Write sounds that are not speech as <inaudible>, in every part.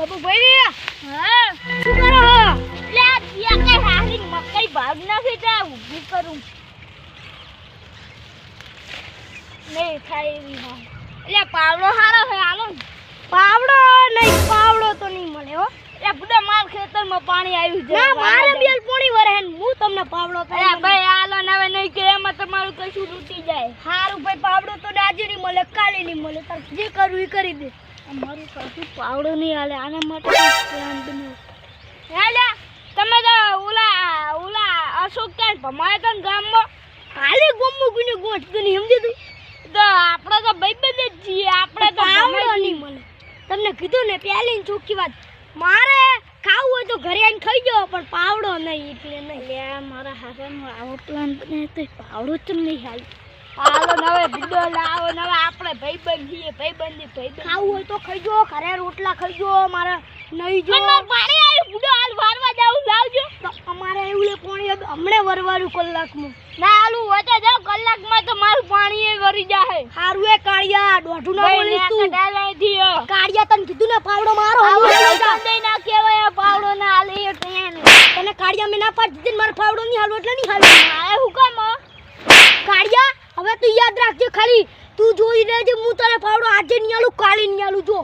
બાપુ ભાઈ હા શું કરો હો? લે આ દિયા કઈ હારી મકઈ ભાગ નાખી જા ઊભી કરું. નહીં થાય એવી ના એટલે પાવડો હારો હે હાલો. પાવડો? નહીં પાવડો તો નહીં મળે હો. એટલે બુડા માર ખેતરમાં પાણી આવ્યું છે ના મારે બેલ પાણી વરે હે હું તમને પાવડો અરે ભાઈ હાલો હવે નહીં કે એમાં તમારું કશું તૂટી જાય. હારું ભાઈ પાવડો તો આજે નહીં મળે કાલે નહીં મળે તાર જે કરવું એ કરી દે. અમારું કશું પાવડો નહીં હાલે આના માટે પ્લાન બનાવ તમે તો ઓલા ઓલા અશોક ક્યાં ભમાયા ને ગામમાં? કાલે ગોમમાં ગુને ગોઠ ગની સમજી તું? તો આપણે તો ભાઈબંધ જ છીએ આપણે તો પાવડો નહીં મને તમને કીધું ને પહેલી ચોખ્ખી વાત. મારે ખાવું હોય તો ઘરે આવીને ખાઈ જાઓ પણ પાવડો નહીં એટલે નહીં. લે મારા હાથમાં આવો પ્લાન બને તો પાવડો જ નહીં હાલ. હાલો નવે બીજો લાવો નવે આપણે ભાઈબંધ છીએ ભાઈબંધી ભાઈબંધ. ખાવું હોય તો ખાઈ ઘરે રોટલા ખાઈજો મારે નહીં જો. પાણી આવ્યું બુડો હાલ વારવા જાવું લાવજો અમારે એવું લે પાણી હમણે વરવારું કલાકમાં. ના આલું હોય તો જાવ કલાકમાં તો મારું પાણી એ વરી જાય હારું એ કાળિયા દોઢું ના બોલીશ તું. કાળિયા તને કીધું ને પાવડો મારો દઈ ના કહેવાય પાવડો ના હાલે તને કાળિયા મેં ના પાડી દીધી ને મારો પાવડો નહીં હાલો એટલે નહીં હાલો મારે હું. કામ કાળિયા હવે તું યાદ રાખજે ખાલી. તું જોઈ રહેજે હું તને પાવડો આજે નહીં આલું કાલે નહીં આલું જો.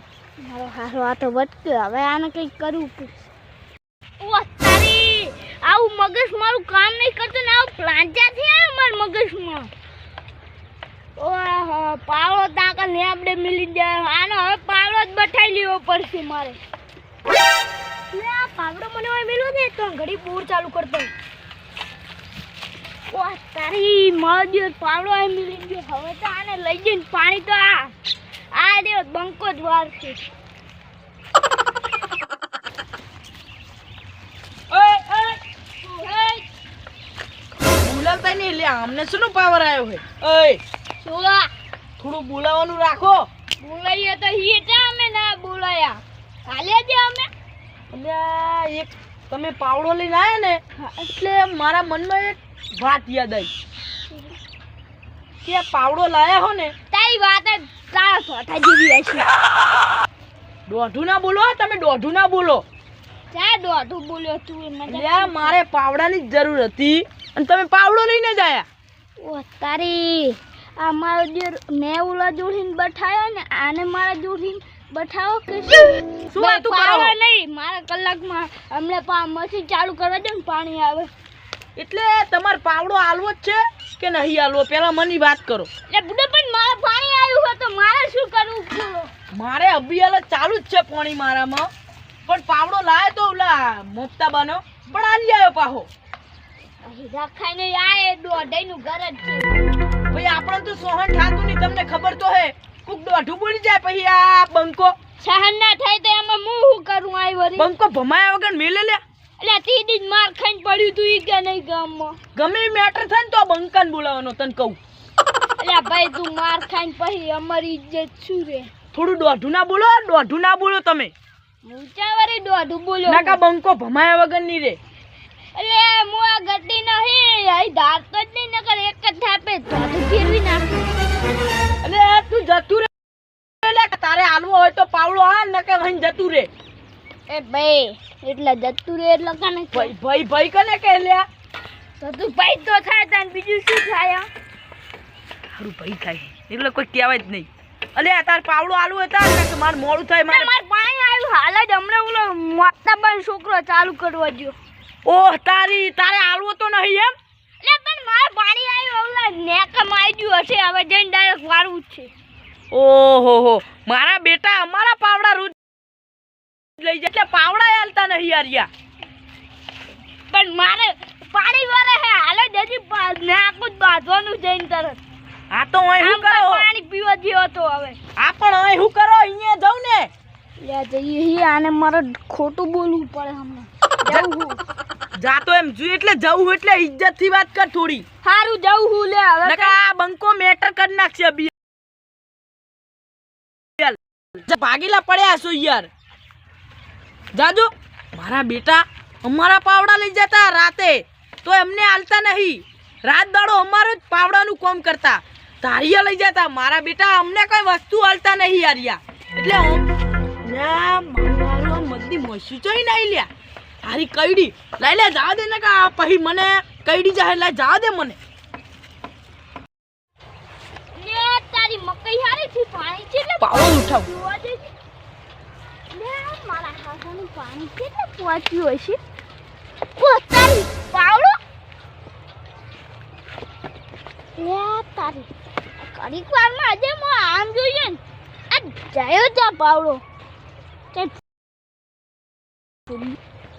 મારો હારો આ તો વટક્યો. હવે આને કંઈક કરવું પડશે. ઓ તારી આવું મગજ મારું કામ નહીં કરતું ને આવું પ્લાંચાથી આવ્યું મારા મગજમાં. ઓહો પાવડો તાકા ને આપણે મિલી જાય આનો હવે પાવડો જ બઠાઈ લેવો પડશે મારે. પાવડો મને હવે મેલો દે. તો ઘડી પૂર ચાલુ કરતો ઓહ તારી મજૂર દિવસ પાવડો અહીં મિલી ગયો. હવે તો આને લઈ જઈને પાણી તો આ આ દેવ બંકો જ વાર છે બોલાવતા નહીં લે અમને શું પાવર આવ્યો છે ઓય. સોલા થોડું બોલાવાનું રાખો. બોલાઈએ તો હીટા અમે ના બોલાયા. હાલે જે અમે? અલ્યા એક તમે પાવડો લઈને આવ્યા ને એટલે મારા મનમાં એક વાત યાદ આવી કે પાવડો લાયા હો ને? તારી વાત જ તારા સોઠા જેવી હશે. દોઢું ના બોલો તમે દોઢું ના બોલો. ચા દોઢું બોલ્યો તું એ મને અલ્યા મારે પાવડાની જ જરૂર હતી અને તમે પાવડો લઈને જ આયા. ઓ તારી આ મારો જે મેં ઓલા જોડીને બઠાયો ને આને મારા જોડીને બઠાવો કે શું? શું બે કરો? નહીં મારા કલાકમાં હમણાં પા મશીન ચાલુ કરવા દે ને પાણી આવે. એટલે તમારે પાવડો આલવો જ છે કે નહીં આલવો? પેલા મની વાત કરો. એટલે બુડે પણ મારે પાણી આવ્યું હોય તો મારે શું કરવું મારે અભિયાલ ચાલુ જ છે પાણી મારામાં. પણ પાવડો લાયો તો ઓલા મોફતા બનો. પણ આલી આવ્યો પાહો. હીરા ખાઈને આ એ દોઢાઈનું ઘર જ છે. ભાઈ આપણે તો સોહન થાતું નહીં તમને ખબર તો હે. કોક દોઢું બોલી જાય પછી આ બંકો. સહન ના થાય તો એમાં હું શું કરું બંકો ભમાયા વગર મેલે લે એટલે તીડી જ માર ખાઈને પડ્યું તું ઈ કે નહીં ગામમાં? ગમે મેટર થાય ને તો બંકાને બોલાવવાનો તને કહું. એટલે ભાઈ તું માર ખાઈને પછી અમારી ઇજ્જત શું રે? થોડું દોઢું ના બોલો દોઢું ના બોલો તમે. ઊંચા વરી દોઢું બોલ્યો નાકા બંકો ભમાયા વગર નહીં રે. એટલે હું આ ગટી નહીં અહીં ધાર તો જ નહીં નકર એક જ થાપે દોઢું ફેરવી નાખું. એટલે તું જતું રે. તારે આલવો હોય તો પાવડો આ નકે વહીને જતું રે. એ ભાઈ એટલે જતું રે એટલે કને ભાઈ ભાઈ ભાઈ કને કે લ્યા? તો તું ભાઈ તો થાય તને બીજું શું થાય સારું ભાઈ થાય. એટલે કોઈ કહેવાય જ નહીં. અલે તાર પાવડો આલુ હતા ને કે મારે મોડું થાય મારે? મારે પાણી આવ્યું હાલ જ હમણાં ઓલો મોટા બન છોકરો ચાલુ કરવા ગયો. ઓહ તારી તારે આલવો તો નહીં એમ? એટલે પણ મારે પાણી આવ્યું ઓલા નેક માઈ ગયું હશે. હવે જઈને ડાયરેક્ટ વાળવું જ છે. ઓહો હો. મારા બેટા અમારા પાવડા લઈ જાય. એટલે પાવડા હાલતા નહીં યાર યા. પણ મારે પાણી વાળે હે. હાલે દેજી નાકું જ બાંધવાનું છે તરત આ તો અહીં શું કરો? પાણી પીવા જેવો તો હવે. આ પણ અહીં શું કરો? અહીંયા જાઉં ને. જઈએ હી આને મારે ખોટું બોલવું પડે હમણાં. જાતો <laughs> એમ જોઈ એટલે જવું એટલે ઇજ્જતથી વાત કર થોડી. સારું જવું હું લે હવે નકા આ બંકો મેટર કરી નાખશે બી ભાગીલા પડ્યા છો યાર. જાજો મારા બેટા અમારા પાવડા લઈ જતા રાતે. તો એમને હાલતા નહીં. રાત દાડો અમારો જ પાવડાનું કામ કરતા. તારિયા લઈ જતા. મારા બેટા અમને કઈ વસ્તુ હાલતા નહીં યાર યા એટલે અમ- મસ્યું ચોઈ નાઈ લ્યા. તારી કઈડી. લઈ લે જવા દે ને કા પછી મને કઈડી જાય લે જવા દે મને. તારી મકઈ હારી થી પાણી છે પાવડો ઉઠાવ જોવા દે લે મારા હાથાનું પાણી કેટલે પહોંચ્યું હશે? તારી પાવડો લે, તારી. કડીક વારમાં આજે મો આમ જોઈએ ને, આ જયો જા પાવડો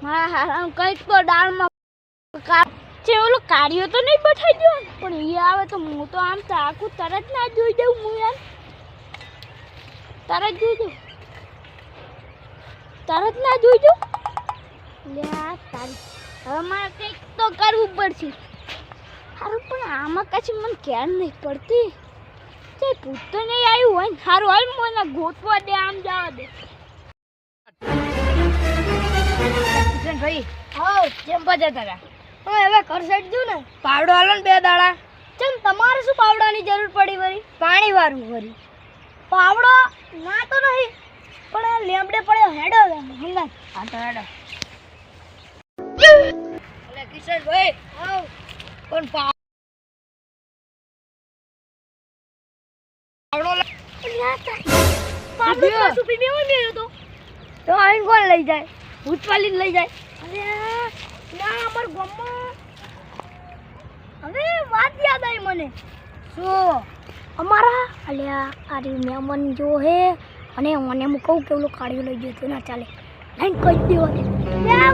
મારા હારામ કંઈક તો કા- છે ઓલો કાર્યો તો નહીં બઠાઈ ગયો પણ એ આવે તો હું તો આમ આખું તરત ના જોઈ દઉં હું યાર. તરત જોઈ દઉં. તરત ના જોઈ દઉં લે આ હવે મારે કંઈક તો કરવું પડશે. સારું પણ આમાં કશું મને ખ્યાલ નહીં પડતી. તે ભૂત તો નહીં આવ્યું હોય ને સારું હાલ મને ગોતવા દે આમ જવા દે. ભાઈ હા કેમ બજે તારા હવે હવે ઘર સાઈડ ને. પાવડો હાલો ને બે દાડા. ચમ તમારે શું પાવડાની જરૂર પડી વળી? પાણી વાળું વળી. પાવડો ના તો નહીં. પણ લેમડે પડ્યો હેડો હંગા હા તો હેડો. એટલે કિશોરભાઈ આવ. પણ પાવડો પાવડો પાછું પીબ્યો હોય મેળ્યો તો. તો આવીને કોણ લઈ જાય? લઈ જાય. અરે ના અમાર ગામમાં હવે વાત યાદ આવી મને. શું? અમારા અલ્યા આરી મહેમાન જો હે. અને મને હું કહું કે ઓલું કાઢ્યું લઈ ગયો તો ના ચાલે. લાઈન કહી દેવાનું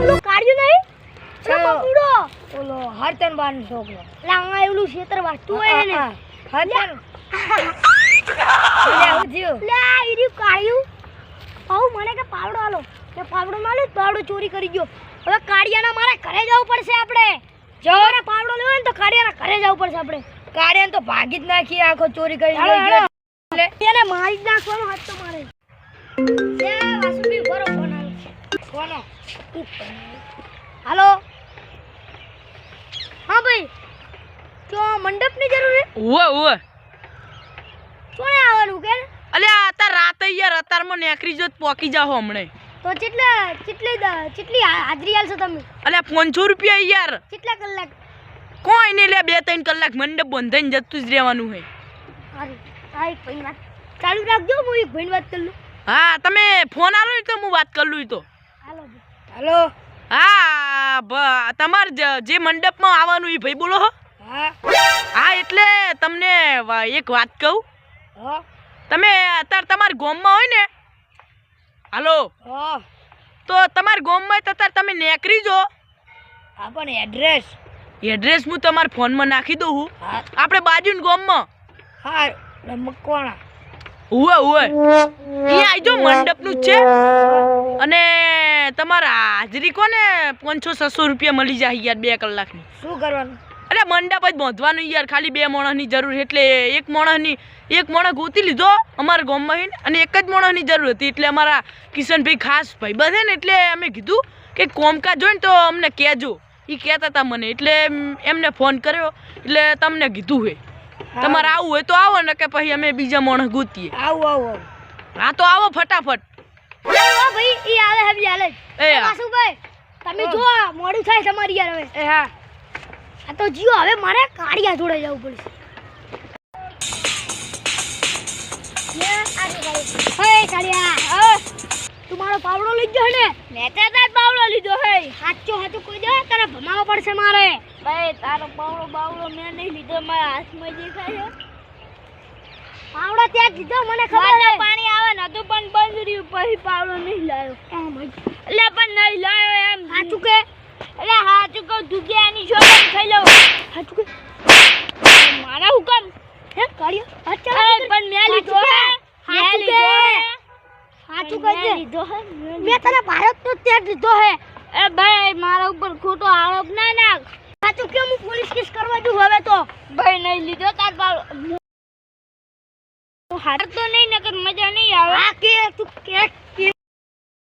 ઓલું કાઢ્યું નહીં. છે હા. ઓલો હરતન બાર છોકરો લા. આ એલું ખેતર હોય ને હરતન. લે આ ઈર્યું કાઢ્યું પાઉ મને કે પાવડો આલો. કે પાવડો માલો પાવડો ચોરી કરી ગયો. હવે કાળિયાના મારે ઘરે જવું પડશે આપણે. જો. ને પાવડો લેવો ને તો કાળિયાના ઘરે જવું પડશે આપણે. કાર્યન તો ભાગી જ નાખી આખો ચોરી કરી ગયો. એને મારી જ નાખવાનો હાથ તો મારે. હાલો હા ભાઈ તો મંડપની જરૂર છે ઉવે ઉવે. કોને આવવાનું કે? અલ્યા અત્યાર રાત યાર અત્યારમાં નેકરી જો પોકી જાઓ હમણે. તો કેટલા કેટલી કેટલી હાજરી આલશો તમે? અલ્યા પાંચસો રૂપિયા યાર. કેટલા કલાક? કોઈ નહીં લે બે ત્રણ કલાક મંડપ બંધાઈને જતું જ રહેવાનું હોય સારું હા એક ભાઈ વાત. ચાલુ રાખજો હું એક ભાઈ વાત કરી. લઉં હા તમે ફોન આલો તો હું વાત કરી લઉં તો. હાલો. હા તમારે જે મંડપમાં આવવાનું એ ભાઈ બોલો હો. હા. એટલે તમને એક વાત કહું. તમે અત્યારે તમારા ગામમાં હોય ને? હાલો. તો તમારા ગામમાં તો અત્યારે તમે નેકરી જો. હા પણ એડ્રેસ એડ્રેસ હું તમારા ફોનમાં નાખી દઉં હું. આપણે બાજુના ગોમમાં. હા મકવાણા. ઉવે ઉવે. અહીંયા આવજો મંડપનું જ છે. અને તમારા હાજરી કોને પાંચસો છસો રૂપિયા મળી જાય યાર બે કલાકની? શું કરવાનું? અરે મંડપ જ બાંધવાનું યાર ખાલી બે માણસની જરૂર એટલે એક માણસની એક માણસ ગોતી લીધો અમારા ગામમાં અને એક જ માણસની જરૂર હતી. એટલે અમારા કિશનભાઈ ખાસ ભાઈ છે ને એટલે અમે કીધું કે કોમકાજ જોઈને તો અમને કહેજો. એ કહેતા હતા મને એટલે એમને ફોન કર્યો. એટલે તમને કીધું હોય તમારે આવું હોય તો આવો ને કે પછી અમે બીજા માણસ ગોતીએ. આવું આવો. હા તો આવો ફટાફટ. ભાઈ ઈ આવે હબી હાલે એ હા. તમે જો મોડું થાય તમારી યાર હવે. એ હા. આ તો જીઓ હવે મારે કાળિયા જોડે જવું પડશે. હે કાળિયા. હા. તું મારો પાવડો લઈ ગયો ને? મેં તે તાર પાવડો લીધો હે. સાચો સાચું કોઈ દે તને ભમાવો પડશે મારે. ભાઈ તારો પાવડો બાવડો મેં નહીં લીધો મારા હાથમાં દેખાય પાવડો ત્યાં કીધો મને ખબર છે પાણી આવે ને તો પણ બંધ રહ્યું પછી પાવડો નહીં લાવ્યો એટલે પણ નહીં લાવ્યો એમ. સાચું કે એટલે સાચું કહું તું કે એની છોકરી ખાઈ લઉં સાચું કે મારા હુકમ હે કાઢ્યો અચ્છા પણ મેં લીધો હે મેં લીધો હે સાચું કહી દે લીધો હે મેં તને ત્યાગ લીધો હે એ ભાઈ મારા ઉપર ખોટો આરોપ ના નાખ. સાચું કેમ હું પોલીસ કેસ કરવા દઉં હવે તો? ભાઈ નહીં લીધો તાર પાવડો તો હાર તો નહીં નકર મજા નહીં આવે. આ કે તું કે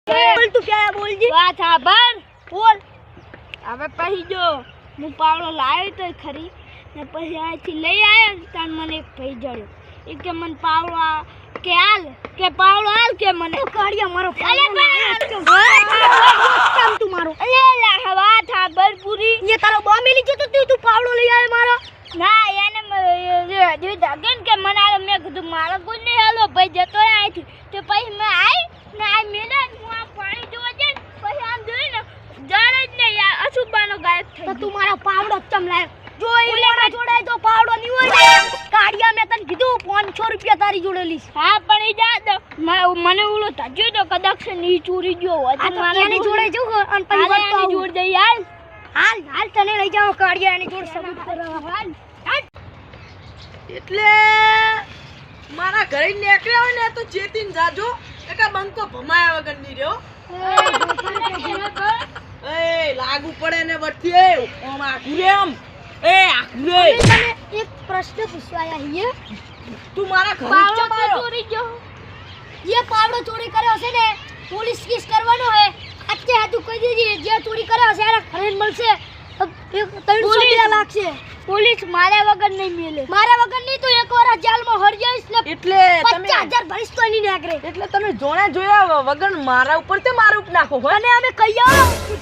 બોલ તું કે બોલજી? વાત આભાર બોલ. હવે પછી જો હું પાવડો લાવ્યો તો ખરી. ને પછી અહીંથી લઈ આવ્યો તાર મને એક ભાઈ જડ્યો. એ કે મને પાવડો કે હાલ કે પાવડો હાલ કે મને. કાઢ્યો મારો અલે કામ? તું મારો. અલે લા હવા થા બરપુરી એ તારો બોમ્બે લીજો તો તું તું પાવડો લઈ આવે મારો. ના એને હજુ ધગન કે મને આલો મેં કીધું મારો કોઈ નહીં હાલો ભાઈ જતો રહે અહીંથી. તો પછી મેં આવી ને આ મેલે હું આ પાણી જોવા જઈને પછી આમ જોઈને જાણે જ નહીં આ અશુભાનો ગાયબ થઈ તો તું મારો પાવડો ચમ લાવ્યો જો એ મારા જોડે તો પાવડો ની હોય ને. કાઢિયા મેં તને કીધું 500 રૂપિયા તારી જોડે લીસ હા પણ ઈ જા દો મને ઓલો તાજ્યો તો કદાચ છે ની ચોરી ગયો હોય મારે એની જોડે જો અને પછી હાલે તો જોડ આવું. હાલ. હાલ હાલ તને લઈ જાવ કાડિયા ની જોડે સબૂત કરવા. હાલ. એટલે મારા ઘરે નીકળ્યા હોય ને તો ચેતીને જાજો એકા બંકો ભમાયા વગર નહીં રહ્યો. એ લાગુ પડે ને વચ્ચે એ ઓમાં રે આમ. એ આખું રે અમે તને એક પ્રશ્ન પૂછવા આવ્યા છીએ તું મારા ઘરે પાવડો? ચોરી ગયો. યે પાવડો ચોરી કર્યો છે ને પોલીસ કેસ કરવાનો હે. અત્યારે હાથું કહી દેજે જે ચોરી કર્યો છે એને ઘરે મળશે. ત્રણસો પોલીસ? રૂપિયા લાગશે પોલીસ માર્યા વગર નહીં મિલે. મારા વગર નહીં તો એક વાર આ જેલમાં હરી જઈશ ને એટલે તમે પચાસ હજાર ભરીશ તો નહીં નાગરે એટલે તમે જોણા જોયા વગર મારા ઉપર તે મારું ઉપર નાખો અને અમે કહી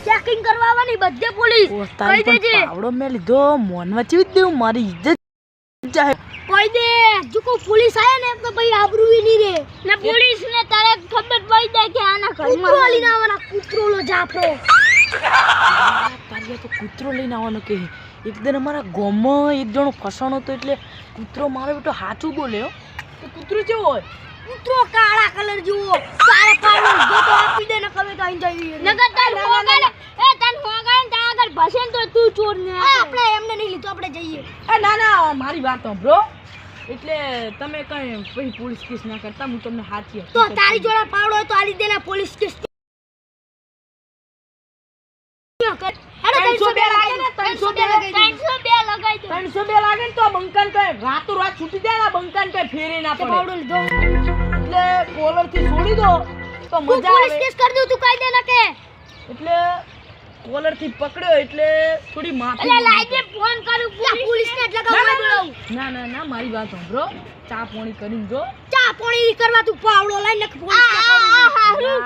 ચેકિંગ કરવા આવવાની બધે પોલીસ. કહી દેજે. આવડો મે લીધો મોન વચી દેવું મારી ઇજ્જત જાય કોઈ દે. જો કોઈ પોલીસ આવે ને તો ભાઈ આબરૂ નહીં રે. ને પોલીસ ને તારે ખબર પડી જાય કે આના ઘરમાં લઈને આવવાના કૂતરોલો જાફરો. પારિયા તો કૂતરો લઈને આવવાનો કે એકદમ અમારા ગામમાં એક જણો ફસાણો હતો એટલે કૂતરો મારો બેટો સાચું બોલે તો કૂતરો કેવો હોય? કૂતરો કાળા કલર જેવો. તારે પાવડો જો તો આપી દે ને કવે તો અહીં જઈએ. નગર તાર હોગળ એ તાર હોગળ તા આગળ ભસે ને તો તું ચોર ને આપણે એમને નહીં લીધું આપણે જઈએ. એ ના ના મારી વાત સાંભળો. એટલે તમે કઈ પછી પોલીસ કેસ ના કરતા હું તમને હાથી તો તારી જોડે પાવડો હોય તો આલી દેલા પોલીસ કેસ ત્રણસો બે લાગે ને, ત્રણસો બે લાગે. ત્રણસો બે લગાઈ ત્રણસો બે લાગે ને તો આ બંકાન રાતો રાત છૂટી જાય ને આ બંકાન કઈ ના પડે. એટલે કોલરથી છોડી દો તો તું મજા પોલીસ કેસ કરી દઉં તું કાયદે ના કે એટલે કોલરથી પકડ્યો એટલે થોડી માફી ફોન કરું પોલીસ ને એટલે ના, ના, મારી વાત સાંભળો. ચા પાણી કરીને જો. પાણી કરવા તું પાવડો ને ના.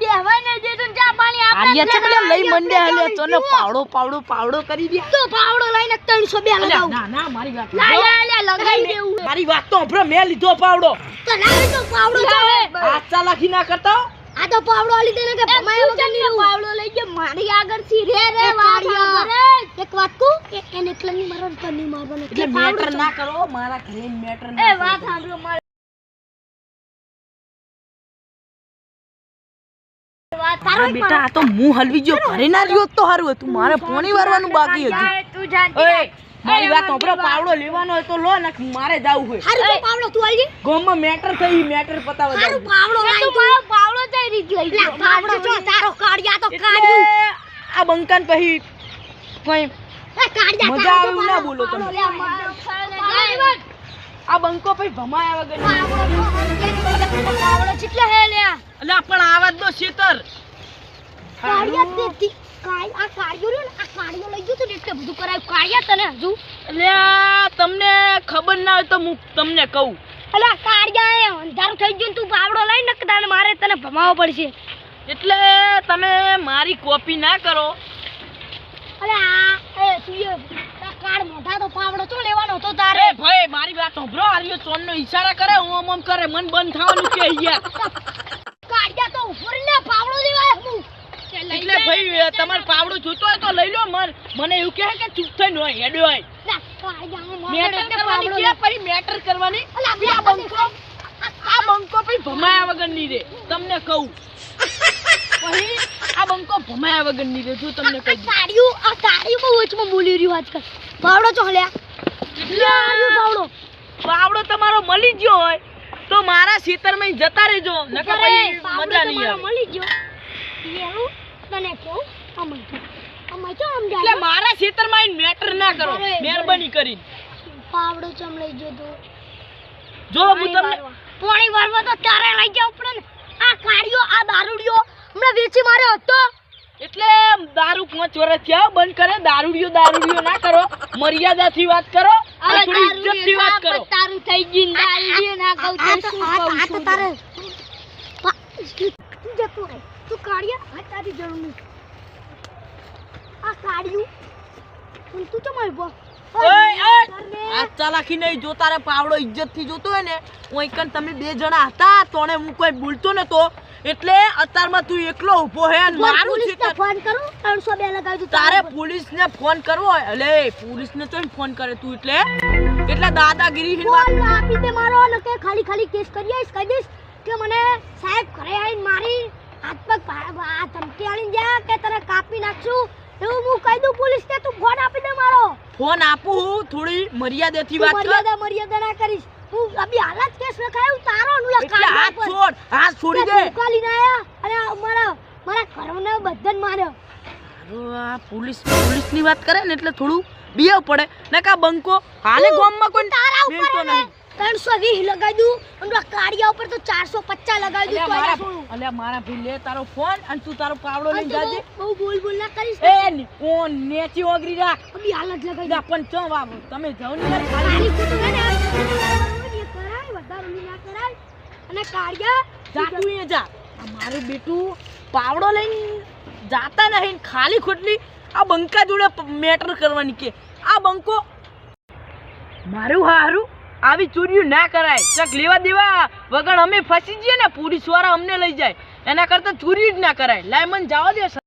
બેહવાય ને જે તું ચા પાણી આપણે લઈ મંડ્યા હલે તો ને પાવડો પાવડો પાવડો કરી દે. તો પાવડો લઈને ત્રણસો બે અલ્યા, ના ના મારી વાત લા સાંભળો. લા લા લગાઈ દેવું મારી વાત તો સાંભળો મેં લીધો પાવડો. તો લાવી તો પાવડો તો હાથ ચાલાકી ના કરતા આ તો પાવડો લીધે ને કે ભમાયા વગર નહીં પાવડો લઈ ગયો? મારી આગળથી રે એક વાત કહું? કે એને એકલા મારવાનું મારવાનું એટલે એટલે મેટર ના કરો મારા ઘરે મેટર એ વાત સાંભળો તારો બેટા આ તો હું હલવી ગયો. ઘરે ના રહ્યો તો સારું હતું. મારે પોણી વારવાનું બાકી હતું. તું જાતી ઓય મારી વાત સાંભળો પાવડો લેવાનો હોય તો લો ને મારે જાવું હોય. હારું તો પાવડો તું આલજે. ગામમાં મેટર થઈ મેટર પતાવવા હારું જાવું. પાવડો તું મારો પાવડો જઈ રીત લઈ લે પાવડો જો તારો કાઢ્યા તો કાઢ્યું આ બંકાન પછી કોઈ મજા તારો આવે તો એવું ના બોલો તમે. આ બંકો પછી ભમાયા વગર પાવડો પાવડો હે લ્યા. એટલે પણ આવા દો શીતર કાળિયા તે કાળ આ કાળિયો રહ્યો ને આ કાળિયો લઈ ગયો તો એટલે બધું કરાયું. કાળિયા તને હજુ? એટલે તમને ખબર ના હોય તો હું તમને કહું. અલા કાળિયા અંધારું થઈ ગયું તું પાવડો લઈ નકતા ને મારે તને ભમાવો પડશે. એટલે તમે મારી કોપી ના કરો. અલે આ એ તું કાળ મોઢા તો પાવડો ચો લેવાનો હતો તારે? અરે ભાઈ મારી વાત સાંભળો. આર્યો ચોન નો ઈશારા કરે હું કરે મન બંધ થવાનું કે યાર <laughs> કાળિયા તો ઉપર ને પાવડો લેવાય હું એટલે ભાઈ તમારે પાવડું જોતો હોય તો લઈ લો. મન મને એવું કહે કે ચૂપ થઈને હોય હેડ હોય. મેટર કરવાની કે પછી મેટર કરવાની? આ બંકો આ બંકો પછી ભમાયા વગર નહીં રે. તમને કહું. પછી આ બંકો ભમાયા વગર રે જો તમને કહી દઉં. આ બહુ વચમાં બોલી રહ્યું આજકાલ. પાવડો ચો પાવડો. પાવડો તમારો મળી ગયો હોય તો મારા ખેતરમાં જતા રહેજો. નકર મજા નહીં આવે. મળી ગયો. તને કહું? આમાં જો. જો આમ એટલે મારા ખેતરમાં આવીને મેટર ના કરો. મહેરબાની કરી પાવડો ચમ લઈ ગયો તો? જો હું તમને પોણી વારવા તો તારે લઈ જાવ પડે આ કાળિયો આ દારૂડિયો હમણાં વેચી માર્યો હતો. એટલે દારૂ પાંચ વર્ષ થયા બંધ કરે દારૂડિયો દારૂડિયો ના કરો. મર્યાદાથી વાત કરો અને થોડી ઇજ્જતથી વાત કરો. તારું થઈ ગયું દારૂડિયો ના કહું તો શું કહું તારે તું જતો રહે તું કાળિયા આ તારી જરૂર નહીં આ કાળિયું તું તું ચમ આવ્યો ઓય ઓય આ ચાલાકી નહીં જો તારે પાવડો ઇજ્જતથી જોતો હોય ને હું એકન તમે બે જણા હતા તોણે હું કોઈ બોલતો નતો એટલે અત્યારમાં તું એકલો ઊભો હે મારું ખેતર ફોન કરું ત્રણસો બે લગાવી દઉં તારે. પોલીસને ફોન કરવો હોય અલે પોલીસને તો ફોન કરે તું એટલે એટલે દાદાગીરી ની વાત ફોન આપી દે મારો કે ખાલી ખાલી કેસ કરી આઈશ કહી દઈશ કે મને સાહેબ ઘરે આવીને મારી હાથ પગ ધમકી આવીને જા કે તને કાપી નાખશું? એવું હું કહી દઉં પોલીસને તું ફોન આપી દે મારો. ફોન આપું હું થોડી મર્યાદાથી વાત કર. મર્યાદા મર્યાદા ના કરીશ. હું અભી હાલત કેસ લખાયું તારો નું એટલે હાથ છોડ હાથ છોડી દે. લઈને આયા અને મારા મારા ઘરને બધન માર્યો. આ પોલીસ પોલીસની વાત કરે ને એટલે થોડું બીવ પડે. ને કા બંકો હાલે ગામમાં કોઈ તારા ઉપર નહીં. ત્રણસો વીસ લગાવી દઉં. અને કાળિયા ઉપર તો ચારસો પચાસ લગાવી દઉં. તો મારા એને અલ્યા મારા ભાઈ લે તારો ફોન અને તું તારો પાવડો લઈ લઈને તું જાજે. બહુ બોલ બોલ ના કરીશ એ ફોન નેચી ઓગરી રાખ. અભી હાલત લગાવી જા પણ ચો બાબુ તમે જાઓ ને ખાલી. ખોટું હે ને કરાય વધારે ના કરાય. અને કાળિયા જા તું એ જા. મારું બેટું પાવડો લઈને જાતા નહીં ખાલી ખોટલી આ બંકા જોડે મેટર કરવાની કે આ બંકો મારું હારું આવી ચોરીઓ ના કરાય. ચક લેવા દેવા. વગર અમે ફસી જઈએ ને પોલીસવાળા અમને લઈ જાય. એના કરતા ચોરી જ ના કરાય. લાય મને જવા દે